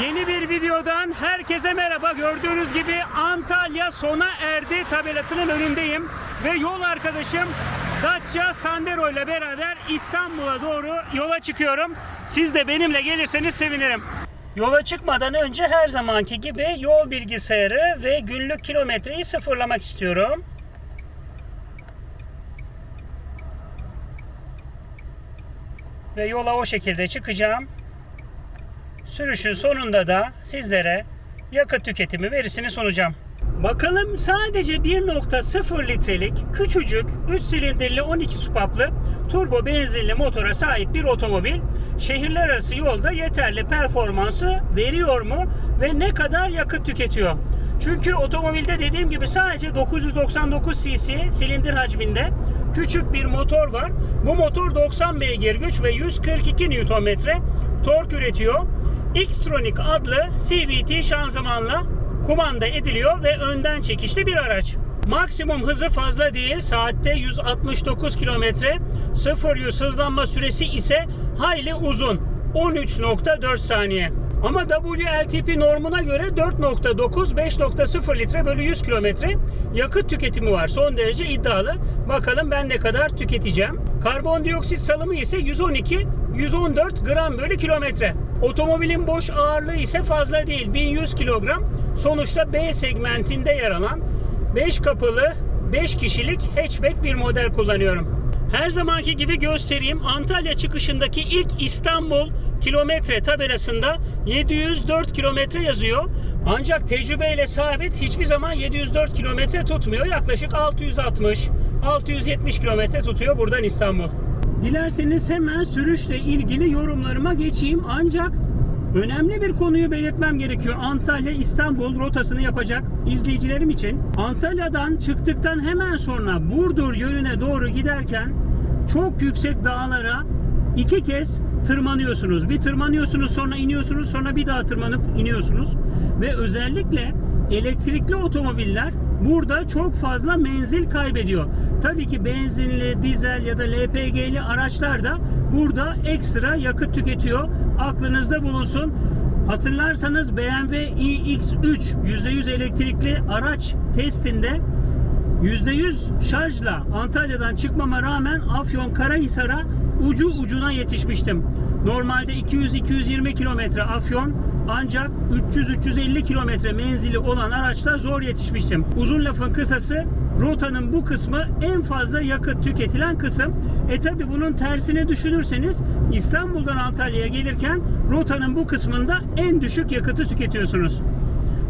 Yeni bir videodan herkese merhaba. Gördüğünüz gibi Antalya sona erdi tabelasının önündeyim. Ve yol arkadaşım Dacia Sandero ile beraber İstanbul'a doğru yola çıkıyorum. Siz de benimle gelirseniz sevinirim. Yola çıkmadan önce her zamanki gibi yol bilgisayarı ve günlük kilometreyi sıfırlamak istiyorum. Ve yola o şekilde çıkacağım. Sürüşün sonunda da sizlere yakıt tüketimi verisini sunacağım. Bakalım sadece 1.0 litrelik küçücük 3 silindirli 12 supaplı turbo benzinli motora sahip bir otomobil şehirler arası yolda yeterli performansı veriyor mu ve ne kadar yakıt tüketiyor? Çünkü otomobilde dediğim gibi sadece 999 cc silindir hacminde küçük bir motor var. Bu motor 90 beygir güç ve 142 Nm tork üretiyor. Xtronic adlı CVT şanzımanla kumanda ediliyor ve önden çekişli bir araç. Maksimum hızı fazla değil. Saatte 169 kilometre. 0-100 hızlanma süresi ise hayli uzun. 13.4 saniye. Ama WLTP normuna göre 4.9 5.0 litre bölü 100 kilometre yakıt tüketimi var. Son derece iddialı. Bakalım ben ne kadar tüketeceğim. Karbondioksit salımı ise 112 114 gram bölü kilometre. Otomobilin boş ağırlığı ise fazla değil 1100 kilogram. Sonuçta B segmentinde yer alan 5 kapılı 5 kişilik hatchback bir model kullanıyorum. Her zamanki gibi göstereyim. Antalya çıkışındaki ilk İstanbul kilometre tabelasında 704 kilometre yazıyor. Ancak tecrübeyle sabit hiçbir zaman 704 kilometre tutmuyor. Yaklaşık 660 670 kilometre tutuyor buradan İstanbul. Dilerseniz hemen sürüşle ilgili yorumlarıma geçeyim. Ancak önemli bir konuyu belirtmem gerekiyor. Antalya İstanbul rotasını yapacak izleyicilerim için. Antalya'dan çıktıktan hemen sonra Burdur yönüne doğru giderken çok yüksek dağlara iki kez tırmanıyorsunuz. Bir tırmanıyorsunuz sonra iniyorsunuz sonra bir daha tırmanıp iniyorsunuz. Ve özellikle elektrikli otomobiller burada çok fazla menzil kaybediyor. Tabii ki benzinli, dizel ya da LPG'li araçlar da burada ekstra yakıt tüketiyor. Aklınızda bulunsun. Hatırlarsanız BMW iX3 %100 elektrikli araç testinde %100 şarjla Antalya'dan çıkmama rağmen Afyon Karahisar'a ucu ucuna yetişmiştim. Normalde 200-220 kilometre Afyon ancak 300-350 kilometre menzili olan araçla zor yetişmiştim. Uzun lafın kısası rotanın bu kısmı en fazla yakıt tüketilen kısım. E tabi bunun tersini düşünürseniz İstanbul'dan Antalya'ya gelirken rotanın bu kısmında en düşük yakıtı tüketiyorsunuz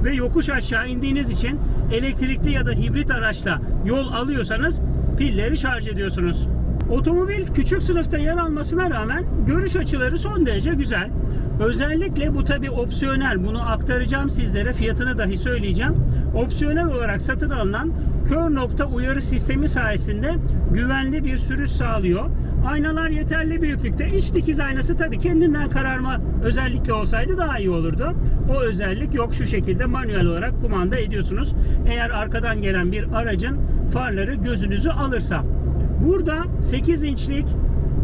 ve yokuş aşağı indiğiniz için elektrikli ya da hibrit araçla yol alıyorsanız pilleri şarj ediyorsunuz. Otomobil küçük sınıfta yer almasına rağmen görüş açıları son derece güzel. Özellikle bu tabi opsiyonel. Bunu aktaracağım sizlere. Fiyatını dahi söyleyeceğim. Opsiyonel olarak satın alınan kör nokta uyarı sistemi sayesinde güvenli bir sürüş sağlıyor. Aynalar yeterli büyüklükte. İç dikiz aynası tabii kendinden kararma özellikle olsaydı daha iyi olurdu. O özellik yok. Şu şekilde manuel olarak kumanda ediyorsunuz. Eğer arkadan gelen bir aracın farları gözünüzü alırsa. Burada 8 inçlik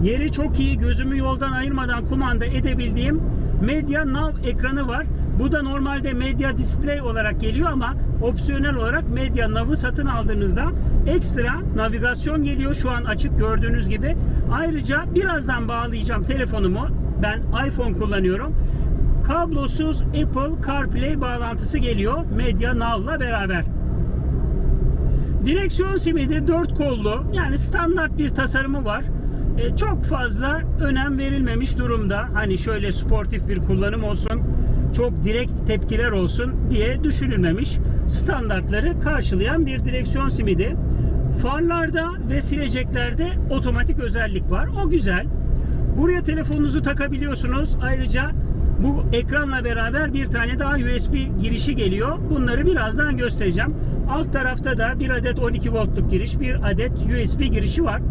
yeri çok iyi gözümü yoldan ayırmadan kumanda edebildiğim Media Nav ekranı var. Bu da normalde Media Display olarak geliyor ama opsiyonel olarak Media Nav'ı satın aldığınızda ekstra navigasyon geliyor. Şu an açık gördüğünüz gibi. Ayrıca birazdan bağlayacağım telefonumu. Ben iPhone kullanıyorum. Kablosuz Apple CarPlay bağlantısı geliyor Media Now'la beraber. Direksiyon simidi 4 kollu yani standart bir tasarımı var. E, çok fazla önem verilmemiş durumda. Hani şöyle sportif bir kullanım olsun, çok direkt tepkiler olsun diye düşünülmemiş. Standartları karşılayan bir direksiyon simidi. Farlarda ve sileceklerde otomatik özellik var. O güzel. Buraya telefonunuzu takabiliyorsunuz. Ayrıca bu ekranla beraber bir tane daha USB girişi geliyor. Bunları birazdan göstereceğim. Alt tarafta da bir adet 12 voltluk giriş, bir adet USB girişi var.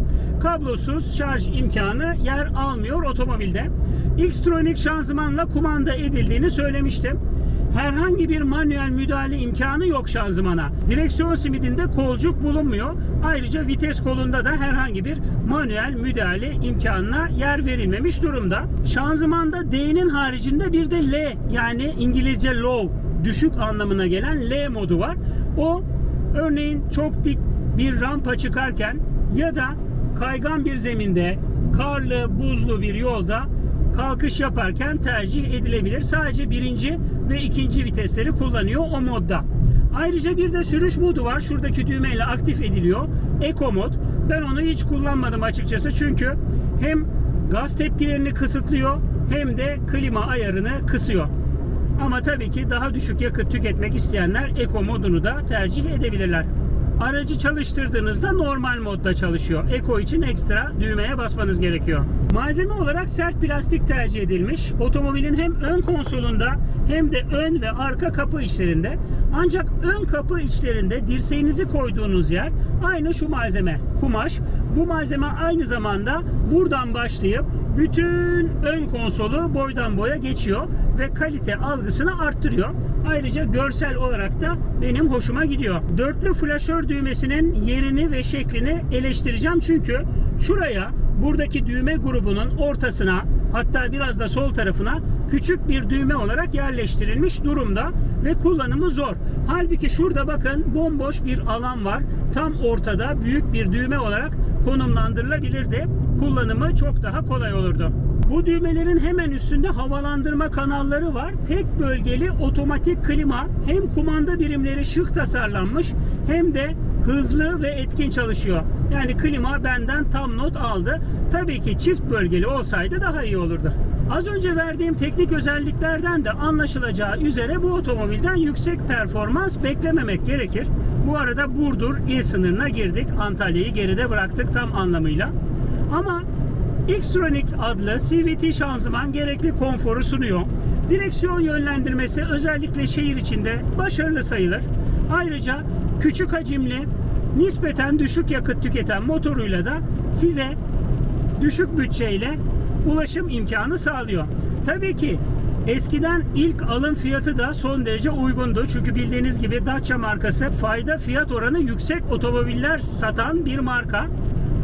Kablosuz şarj imkanı yer almıyor otomobilde. Xtronic şanzımanla kumanda edildiğini söylemiştim. Herhangi bir manuel müdahale imkanı yok şanzımana. Direksiyon simidinde kolcuk bulunmuyor. Ayrıca vites kolunda da herhangi bir manuel müdahale imkanına yer verilmemiş durumda. Şanzımanda D'nin haricinde bir de L yani İngilizce low düşük anlamına gelen L modu var. O örneğin çok dik bir rampa çıkarken ya da kaygan bir zeminde, karlı, buzlu bir yolda kalkış yaparken tercih edilebilir. Sadece birinci ve ikinci vitesleri kullanıyor o modda. Ayrıca bir de sürüş modu var. Şuradaki düğmeyle aktif ediliyor. Eco mod. Ben onu hiç kullanmadım açıkçası. Çünkü hem gaz tepkilerini kısıtlıyor hem de klima ayarını kısıyor. Ama tabii ki daha düşük yakıt tüketmek isteyenler Eco modunu da tercih edebilirler. Aracı çalıştırdığınızda normal modda çalışıyor. Eco için ekstra düğmeye basmanız gerekiyor. Malzeme olarak sert plastik tercih edilmiş. Otomobilin hem ön konsolunda hem de ön ve arka kapı içlerinde. Ancak ön kapı içlerinde dirseğinizi koyduğunuz yer aynı şu malzeme. Kumaş. Bu malzeme aynı zamanda buradan başlayıp bütün ön konsolu boydan boya geçiyor ve kalite algısını arttırıyor. Ayrıca görsel olarak da benim hoşuma gidiyor. Dörtlü flaşör düğmesinin yerini ve şeklini eleştireceğim çünkü şuraya buradaki düğme grubunun ortasına hatta biraz da sol tarafına küçük bir düğme olarak yerleştirilmiş durumda ve kullanımı zor. Halbuki şurada bakın bomboş bir alan var. Tam ortada büyük bir düğme olarak konumlandırılabilirdi. Kullanımı çok daha kolay olurdu. Bu düğmelerin hemen üstünde havalandırma kanalları var. Tek bölgeli otomatik klima hem kumanda birimleri şık tasarlanmış hem de hızlı ve etkin çalışıyor. Yani klima benden tam not aldı. Tabii ki çift bölgeli olsaydı daha iyi olurdu. Az önce verdiğim teknik özelliklerden de anlaşılacağı üzere bu otomobilden yüksek performans beklememek gerekir. Bu arada Burdur il sınırına girdik. Antalya'yı geride bıraktık tam anlamıyla. Ama Xtronic adlı CVT şanzıman gerekli konforu sunuyor. Direksiyon yönlendirmesi özellikle şehir içinde başarılı sayılır. Ayrıca küçük hacimli, nispeten düşük yakıt tüketen motoruyla da size düşük bütçeyle ulaşım imkanı sağlıyor. Tabii ki eskiden ilk alım fiyatı da son derece uygundu. Çünkü bildiğiniz gibi Dacia markası fayda fiyat oranı yüksek otomobiller satan bir marka.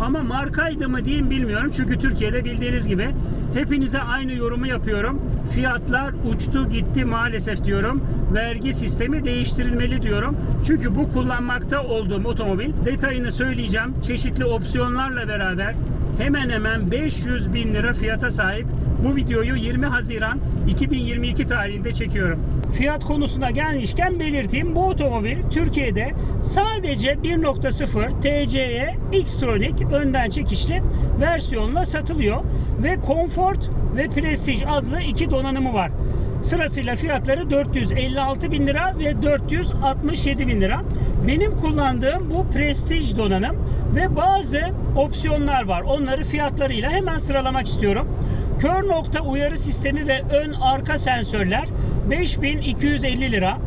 Ama markaydı mı diyeyim bilmiyorum. Çünkü Türkiye'de bildiğiniz gibi hepinize aynı yorumu yapıyorum. Fiyatlar uçtu gitti maalesef diyorum. Vergi sistemi değiştirilmeli diyorum. Çünkü bu kullanmakta olduğum otomobil detayını söyleyeceğim. Çeşitli opsiyonlarla beraber hemen hemen 500 bin lira fiyata sahip. Bu videoyu 20 Haziran 2022 tarihinde çekiyorum. Fiyat konusuna gelmişken belirteyim. Bu otomobil Türkiye'de sadece 1.0 TCE Xtronic önden çekişli versiyonla satılıyor ve Comfort ve Prestige adlı iki donanımı var. Sırasıyla fiyatları 456 bin lira ve 467 bin lira. Benim kullandığım bu Prestige donanım ve bazı opsiyonlar var. Onları fiyatlarıyla hemen sıralamak istiyorum. Kör nokta uyarı sistemi ve ön arka sensörler 5250 lira.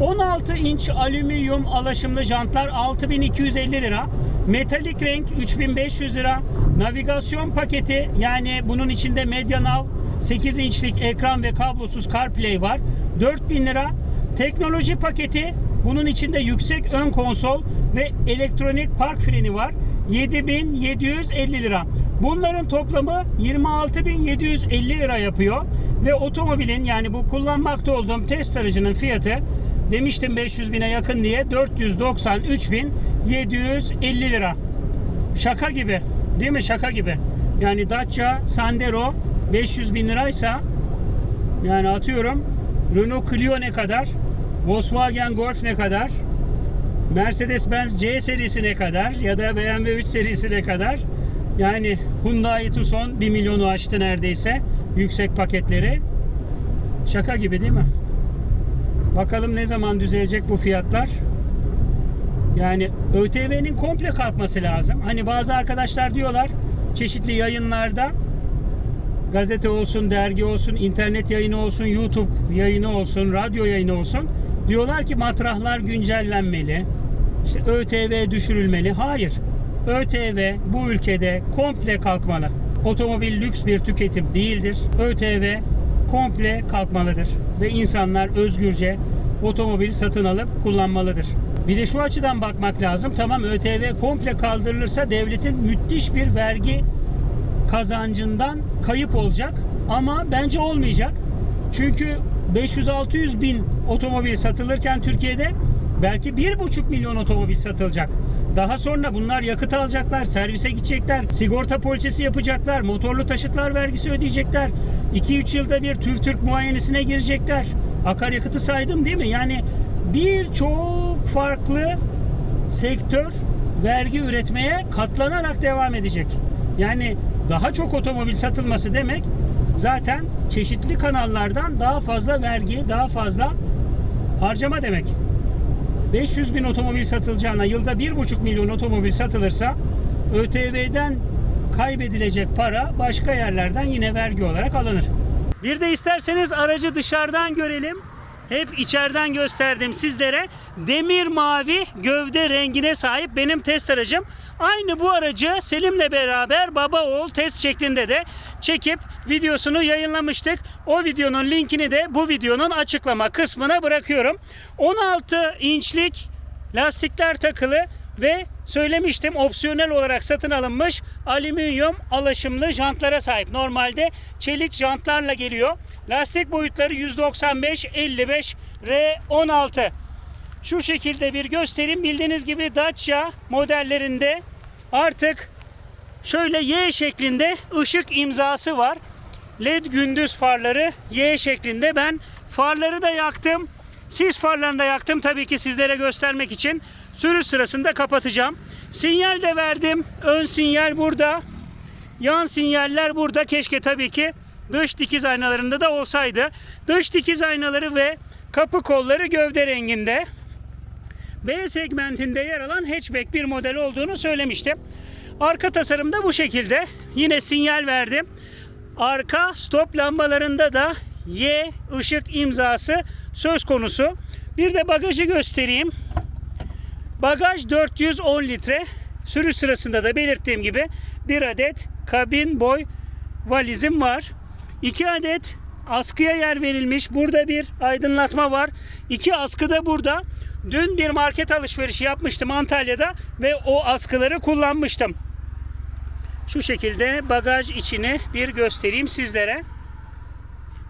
16 inç alüminyum alaşımlı jantlar 6250 lira. Metalik renk 3500 lira. Navigasyon paketi yani bunun içinde MediaNav 8 inçlik ekran ve kablosuz CarPlay var. 4000 lira. Teknoloji paketi bunun içinde yüksek ön konsol ve elektronik park freni var. 7750 lira. Bunların toplamı 26750 lira yapıyor. Ve otomobilin yani bu kullanmakta olduğum test aracının fiyatı demiştim 500 bine yakın diye 493.750 lira. Şaka gibi. Değil mi? Şaka gibi. Yani Dacia Sandero 500 bin liraysa yani atıyorum Renault Clio ne kadar? Volkswagen Golf ne kadar? Mercedes-Benz C serisi ne kadar? Ya da BMW 3 serisi ne kadar? Yani Hyundai Tucson 1 milyonu aştı neredeyse yüksek paketleri. Şaka gibi değil mi? Bakalım ne zaman düzelecek bu fiyatlar? Yani ÖTV'nin komple kalkması lazım. Hani bazı arkadaşlar diyorlar çeşitli yayınlarda gazete olsun, dergi olsun, internet yayını olsun, YouTube yayını olsun, radyo yayını olsun. Diyorlar ki matrahlar güncellenmeli. İşte ÖTV düşürülmeli. Hayır. ÖTV bu ülkede komple kalkmalı. Otomobil lüks bir tüketim değildir. ÖTV komple kalkmalıdır ve insanlar özgürce otomobil satın alıp kullanmalıdır. Bir de şu açıdan bakmak lazım. Tamam ÖTV komple kaldırılırsa devletin müthiş bir vergi kazancından kayıp olacak ama bence olmayacak. Çünkü 500-600 bin otomobil satılırken Türkiye'de belki 1,5 milyon otomobil satılacak. Daha sonra bunlar yakıt alacaklar, servise gidecekler, sigorta poliçesi yapacaklar, motorlu taşıtlar vergisi ödeyecekler. 2-3 yılda bir TÜV Türk muayenesine girecekler. Akaryakıtı saydım değil mi? Yani birçok farklı sektör vergi üretmeye katlanarak devam edecek. Yani daha çok otomobil satılması demek zaten çeşitli kanallardan daha fazla vergi, daha fazla harcama demek. 500 bin otomobil satılacağına yılda 1,5 milyon otomobil satılırsa ÖTV'den kaybedilecek para başka yerlerden yine vergi olarak alınır. Bir de isterseniz aracı dışarıdan görelim. Hep içeriden gösterdim sizlere. Demir mavi gövde rengine sahip benim test aracım. Aynı bu aracı Selim'le beraber baba oğul test şeklinde de çekip videosunu yayınlamıştık. O videonun linkini de bu videonun açıklama kısmına bırakıyorum. 16 inçlik lastikler takılı ve söylemiştim opsiyonel olarak satın alınmış alüminyum alaşımlı jantlara sahip. Normalde çelik jantlarla geliyor. Lastik boyutları 195 55 R16. Şu şekilde bir göstereyim. Bildiğiniz gibi Dacia modellerinde artık şöyle Y şeklinde ışık imzası var. LED gündüz farları Y şeklinde. Ben farları da yaktım. Sis farlarını da yaktım tabii ki sizlere göstermek için. Sürüş sırasında kapatacağım. Sinyal de verdim. Ön sinyal burada. Yan sinyaller burada. Keşke tabii ki dış dikiz aynalarında da olsaydı. Dış dikiz aynaları ve kapı kolları gövde renginde. B segmentinde yer alan hatchback bir model olduğunu söylemiştim. Arka tasarımda bu şekilde. Yine sinyal verdim. Arka stop lambalarında da Y ışık imzası söz konusu. Bir de bagajı göstereyim. Bagaj 410 litre. Sürüş sırasında da belirttiğim gibi bir adet kabin boy valizim var. 2 adet askıya yer verilmiş. Burada bir aydınlatma var. İki askı da burada. Dün bir market alışverişi yapmıştım Antalya'da ve o askıları kullanmıştım. Şu şekilde bagaj içini bir göstereyim sizlere.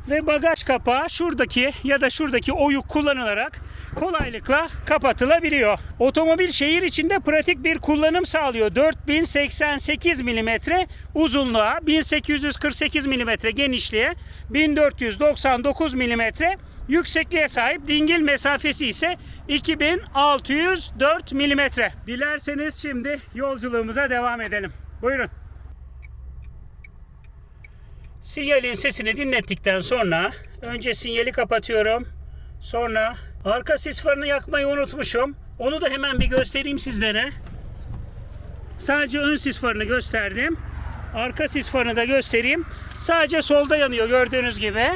Ve bagaj kapağı şuradaki ya da şuradaki oyuk kullanılarak kolaylıkla kapatılabiliyor. Otomobil şehir içinde pratik bir kullanım sağlıyor. 4088 mm uzunluğa, 1848 mm genişliğe, 1499 mm yüksekliğe sahip. Dingil mesafesi ise 2604 mm. Dilerseniz şimdi yolculuğumuza devam edelim. Buyurun. Sinyalin sesini dinlettikten sonra önce sinyali kapatıyorum. Sonra arka sis farını yakmayı unutmuşum. Onu da hemen bir göstereyim sizlere. Sadece ön sis farını gösterdim. Arka sis farını da göstereyim. Sadece solda yanıyor gördüğünüz gibi.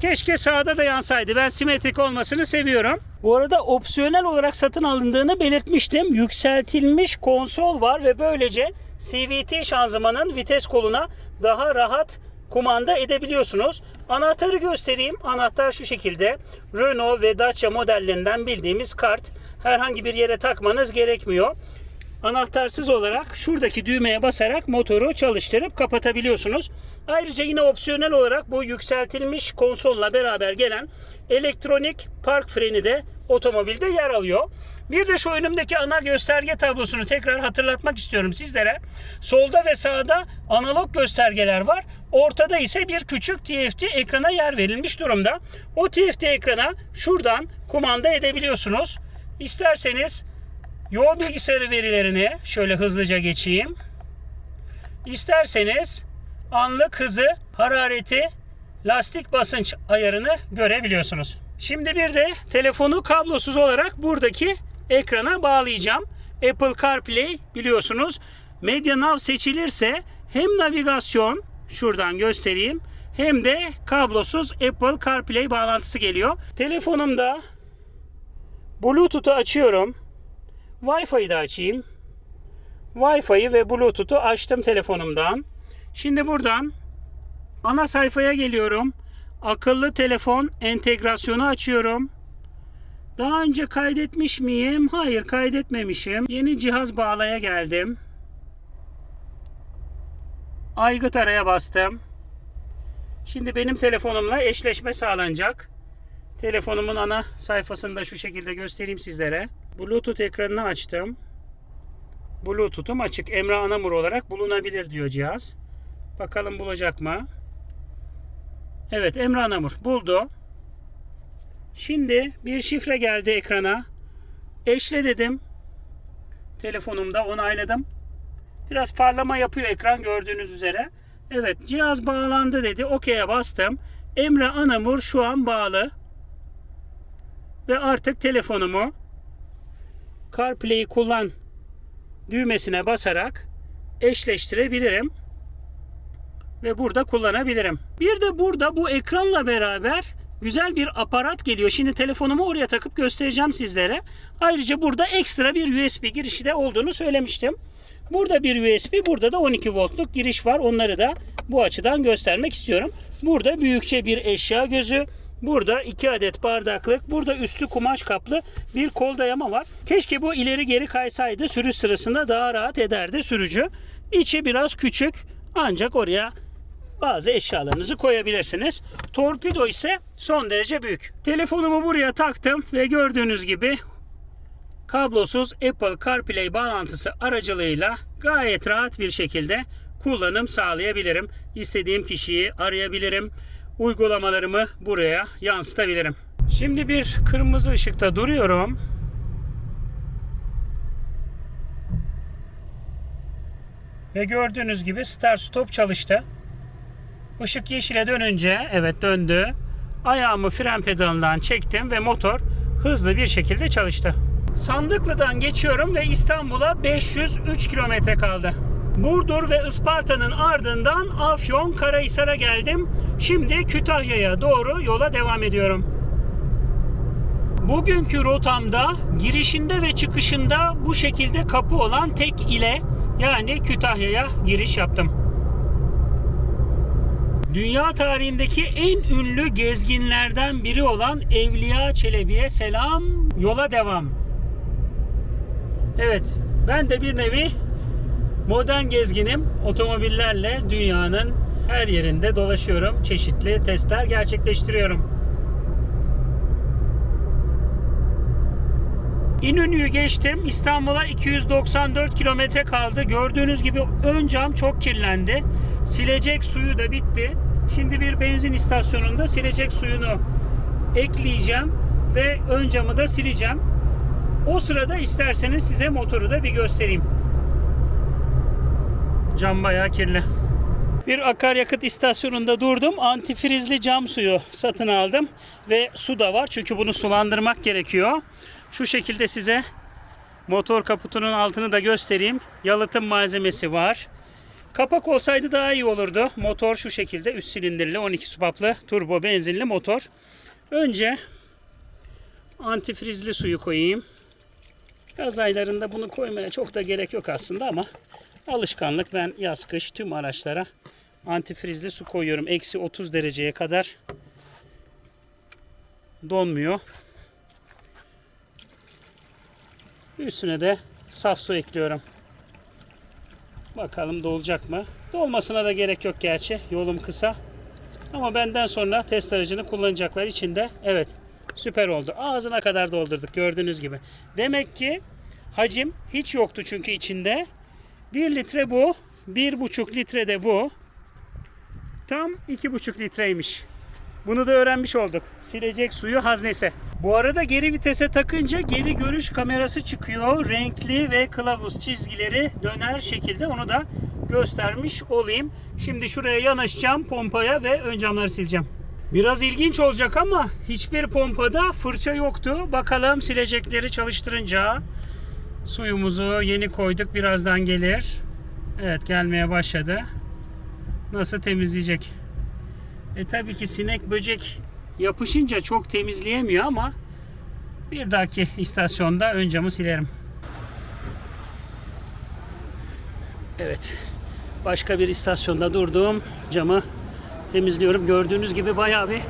Keşke sağda da yansaydı. Ben simetrik olmasını seviyorum. Bu arada opsiyonel olarak satın alındığını belirtmiştim. Yükseltilmiş konsol var ve böylece CVT şanzımanın vites koluna daha rahat kumanda edebiliyorsunuz. Anahtarı göstereyim. Anahtar şu şekilde. Renault ve Dacia modellerinden bildiğimiz kart. Herhangi bir yere takmanız gerekmiyor. Anahtarsız olarak şuradaki düğmeye basarak motoru çalıştırıp kapatabiliyorsunuz. Ayrıca yine opsiyonel olarak bu yükseltilmiş konsolla beraber gelen elektronik park freni de otomobilde yer alıyor. Bir de şu önümdeki ana gösterge tablosunu tekrar hatırlatmak istiyorum sizlere. Solda ve sağda analog göstergeler var. Ortada ise bir küçük TFT ekrana yer verilmiş durumda. O TFT ekrana şuradan kumanda edebiliyorsunuz. İsterseniz yol bilgisayarı verilerini şöyle hızlıca geçeyim. İsterseniz anlık hızı, harareti, lastik basınç ayarını görebiliyorsunuz. Şimdi bir de telefonu kablosuz olarak buradaki ekrana bağlayacağım. Apple CarPlay biliyorsunuz. MediaNav seçilirse hem navigasyon şuradan göstereyim hem de kablosuz Apple CarPlay bağlantısı geliyor. Telefonumda Bluetooth'u açıyorum. Wi-Fi'yi de açayım. Wi-Fi'yi ve Bluetooth'u açtım telefonumdan. Şimdi buradan Ana sayfaya geliyorum. Akıllı telefon entegrasyonu açıyorum. Daha önce kaydetmiş miyim? Hayır kaydetmemişim. Yeni cihaz bağlaya geldim. Aygıt araya bastım. Şimdi benim telefonumla eşleşme sağlanacak. Telefonumun ana sayfasında şu şekilde göstereyim sizlere. Bluetooth ekranını açtım. Bluetooth'um açık. Emre Anamur olarak bulunabilir diyor cihaz. Bakalım bulacak mı? Evet Emre Anamur buldu. Şimdi bir şifre geldi ekrana. Eşle dedim. Telefonumda onayladım. Biraz parlama yapıyor ekran gördüğünüz üzere. Evet cihaz bağlandı dedi. OK'ye bastım. Emre Anamur şu an bağlı. Ve artık telefonumu CarPlay'i kullan düğmesine basarak eşleştirebilirim. Ve burada kullanabilirim. Bir de burada bu ekranla beraber güzel bir aparat geliyor. Şimdi telefonumu oraya takıp göstereceğim sizlere. Ayrıca burada ekstra bir USB girişi de olduğunu söylemiştim. Burada bir USB, burada da 12 voltluk giriş var. Onları da bu açıdan göstermek istiyorum. Burada büyükçe bir eşya gözü, Burada iki adet bardaklık, burada üstü kumaş kaplı bir kol dayama var. Keşke bu ileri geri kaysaydı sürüş sırasında daha rahat ederdi sürücü. İçi biraz küçük ancak oraya bazı eşyalarınızı koyabilirsiniz. Torpido ise son derece büyük. Telefonumu buraya taktım ve gördüğünüz gibi kablosuz Apple CarPlay bağlantısı aracılığıyla gayet rahat bir şekilde kullanım sağlayabilirim. İstediğim kişiyi arayabilirim. Uygulamalarımı buraya yansıtabilirim. Şimdi bir kırmızı ışıkta duruyorum. Ve gördüğünüz gibi start stop çalıştı. Işık yeşile dönünce evet döndü. Ayağımı fren pedalından çektim ve motor hızlı bir şekilde çalıştı. Sandıklı'dan geçiyorum ve İstanbul'a 503 kilometre kaldı. Burdur ve Isparta'nın ardından Afyon Karahisar'a geldim. Şimdi Kütahya'ya doğru yola devam ediyorum. Bugünkü rotamda girişinde ve çıkışında bu şekilde kapı olan tek ile yani Kütahya'ya giriş yaptım. Dünya tarihindeki en ünlü gezginlerden biri olan Evliya Çelebi'ye selam, yola devam. Evet, ben de bir nevi modern gezginim. Otomobillerle dünyanın her yerinde dolaşıyorum. Çeşitli testler gerçekleştiriyorum. İnönü'yü geçtim. İstanbul'a 294 kilometre kaldı. Gördüğünüz gibi ön cam çok kirlendi. Silecek suyu da bitti. Şimdi bir benzin istasyonunda silecek suyunu ekleyeceğim ve ön camı da sileceğim. O sırada isterseniz size motoru da bir göstereyim. Cam bayağı kirli. Bir akaryakıt istasyonunda durdum. Antifrizli cam suyu satın aldım. Ve su da var çünkü bunu sulandırmak gerekiyor. Şu şekilde size motor kaputunun altını da göstereyim. Yalıtım malzemesi var. Kapak olsaydı daha iyi olurdu. Motor şu şekilde üst silindirli 12 supaplı turbo benzinli motor. Önce antifrizli suyu koyayım. Yaz aylarında bunu koymaya çok da gerek yok aslında ama alışkanlık ben yaz kış tüm araçlara antifrizli su koyuyorum. Eksi 30 dereceye kadar donmuyor. Üstüne de saf su ekliyorum. Bakalım dolacak mı? Dolmasına da gerek yok gerçi. Yolum kısa. Ama benden sonra test aracını kullanacaklar için de evet süper oldu. Ağzına kadar doldurduk gördüğünüz gibi. Demek ki hacim hiç yoktu çünkü içinde. 1 litre bu. 1,5 litre de bu. Tam 2,5 litreymiş. Bunu da öğrenmiş olduk. Silecek suyu haznesi. Bu arada geri vitese takınca geri görüş kamerası çıkıyor. Renkli ve kılavuz çizgileri döner şekilde onu da göstermiş olayım. Şimdi şuraya yanaşacağım pompaya ve ön camları sileceğim. Biraz ilginç olacak ama hiçbir pompada fırça yoktu. Bakalım silecekleri çalıştırınca suyumuzu yeni koyduk. Birazdan gelir. Evet gelmeye başladı. Nasıl temizleyecek? E tabii ki sinek böcek yapışınca çok temizleyemiyor ama bir dahaki istasyonda ön camı silerim. Evet. Başka bir istasyonda durdum. Camı temizliyorum. Gördüğünüz gibi bayağı bir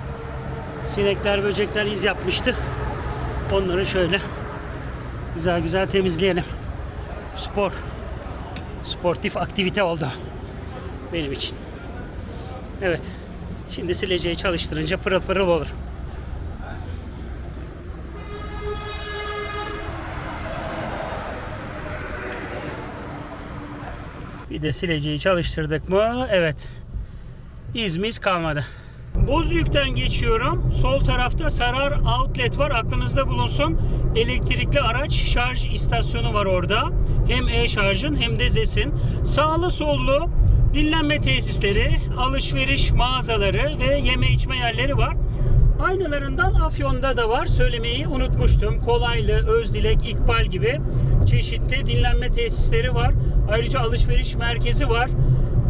sinekler, böcekler iz yapmıştı. Onları şöyle güzel güzel temizleyelim. Spor, sportif aktivite oldu benim için. Evet. Şimdi sileceği çalıştırınca pırıl pırıl olur. Bir de sileceği çalıştırdık mı? Evet. İzmiz kalmadı. Bozüyük'ten geçiyorum. Sol tarafta Sarar Outlet var. Aklınızda bulunsun. Elektrikli araç şarj istasyonu var orada. Hem e-şarjın hem de ZES'in. Sağlı sollu dinlenme tesisleri, alışveriş mağazaları ve yeme içme yerleri var. Aynılarından Afyon'da da var. Söylemeyi unutmuştum. Kolaylı, Özdilek, İkbal gibi çeşitli dinlenme tesisleri var. Ayrıca alışveriş merkezi var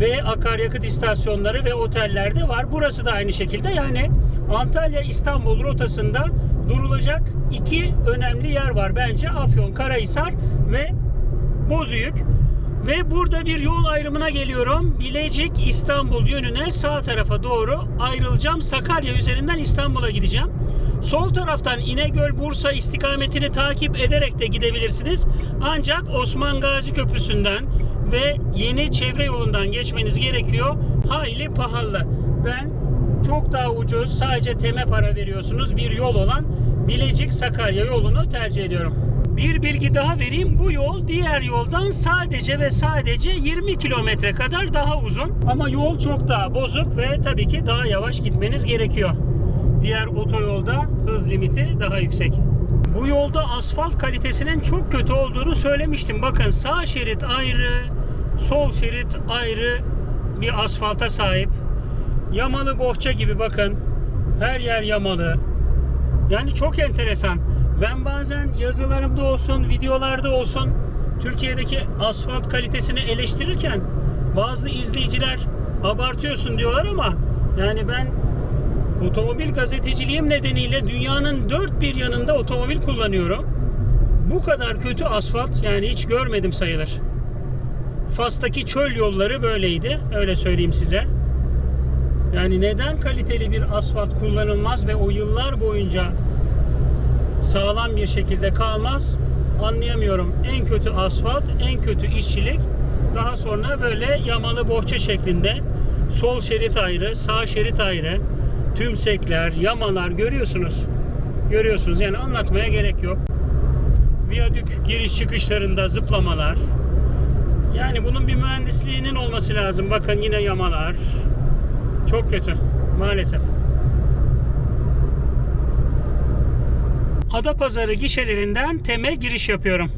ve akaryakıt istasyonları ve oteller de var. Burası da aynı şekilde. Yani Antalya İstanbul rotasında durulacak iki önemli yer var bence. Afyon, Karahisar ve Bozüyük. Ve burada bir yol ayrımına geliyorum. Bilecik İstanbul yönüne sağ tarafa doğru ayrılacağım. Sakarya üzerinden İstanbul'a gideceğim. Sol taraftan İnegöl Bursa istikametini takip ederek de gidebilirsiniz. Ancak Osman Gazi Köprüsü'nden ve yeni çevre yolundan geçmeniz gerekiyor. Hayli pahalı. Ben çok daha ucuz sadece teme para veriyorsunuz bir yol olan Bilecik Sakarya yolunu tercih ediyorum. Bir bilgi daha vereyim. Bu yol diğer yoldan sadece ve sadece 20 kilometre kadar daha uzun. Ama yol çok daha bozuk ve tabii ki daha yavaş gitmeniz gerekiyor. Diğer otoyolda hız limiti daha yüksek. Bu yolda asfalt kalitesinin çok kötü olduğunu söylemiştim. Bakın sağ şerit ayrı, sol şerit ayrı bir asfalta sahip. Yamalı bohça gibi bakın. Her yer yamalı. Yani çok enteresan. Ben bazen yazılarımda olsun, videolarda olsun Türkiye'deki asfalt kalitesini eleştirirken bazı izleyiciler abartıyorsun diyorlar ama yani ben otomobil gazeteciliğim nedeniyle dünyanın dört bir yanında otomobil kullanıyorum. Bu kadar kötü asfalt yani hiç görmedim sayılır. Fas'taki çöl yolları böyleydi. Öyle söyleyeyim size. Yani neden kaliteli bir asfalt kullanılmaz ve o yıllar boyunca sağlam bir şekilde kalmaz anlayamıyorum. En kötü asfalt, en kötü işçilik. Daha sonra böyle yamalı bohça şeklinde sol şerit ayrı, sağ şerit ayrı, tümsekler, yamalar görüyorsunuz. Görüyorsunuz yani anlatmaya gerek yok. Viyadük giriş çıkışlarında zıplamalar. Yani bunun bir mühendisliğinin olması lazım. Bakın yine yamalar. Çok kötü maalesef. Adapazarı gişelerinden TEM'e giriş yapıyorum.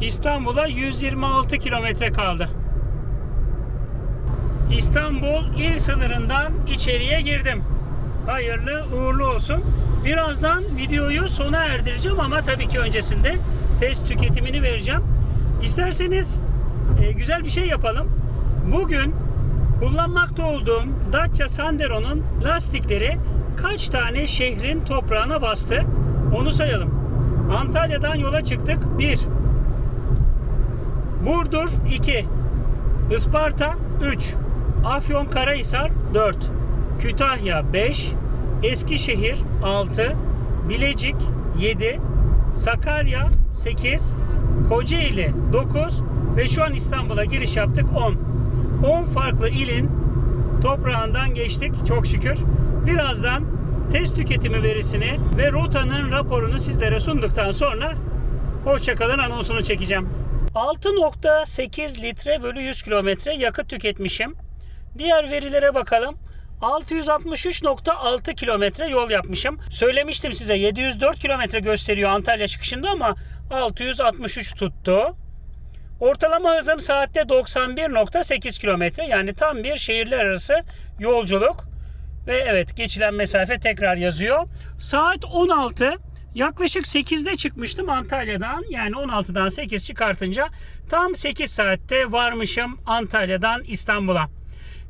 İstanbul'a 126 kilometre kaldı. İstanbul il sınırından içeriye girdim. Hayırlı uğurlu olsun. Birazdan videoyu sona erdireceğim ama tabii ki öncesinde test tüketimini vereceğim. İsterseniz e, güzel bir şey yapalım. Bugün kullanmakta olduğum Dacia Sandero'nun lastikleri kaç tane şehrin toprağına bastı? Onu sayalım. Antalya'dan yola çıktık. 1 Burdur 2 Isparta 3 Afyon Karahisar 4 Kütahya 5 Eskişehir 6 Bilecik 7 Sakarya 8 Kocaeli 9 ve şu an İstanbul'a giriş yaptık 10. 10 farklı ilin toprağından geçtik çok şükür. Birazdan test tüketimi verisini ve rotanın raporunu sizlere sunduktan sonra hoşçakalın anonsunu çekeceğim. 6.8 litre bölü 100 kilometre yakıt tüketmişim. Diğer verilere bakalım. 663.6 kilometre yol yapmışım. Söylemiştim size 704 kilometre gösteriyor Antalya çıkışında ama 663 tuttu. Ortalama hızım saatte 91.8 kilometre yani tam bir şehirler arası yolculuk. Ve evet geçilen mesafe tekrar yazıyor. Saat 16 yaklaşık 8'de çıkmıştım Antalya'dan. Yani 16'dan 8 çıkartınca tam 8 saatte varmışım Antalya'dan İstanbul'a.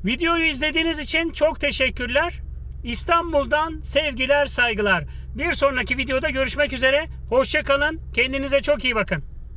Videoyu izlediğiniz için çok teşekkürler. İstanbul'dan sevgiler, saygılar. Bir sonraki videoda görüşmek üzere. Hoşçakalın. Kendinize çok iyi bakın.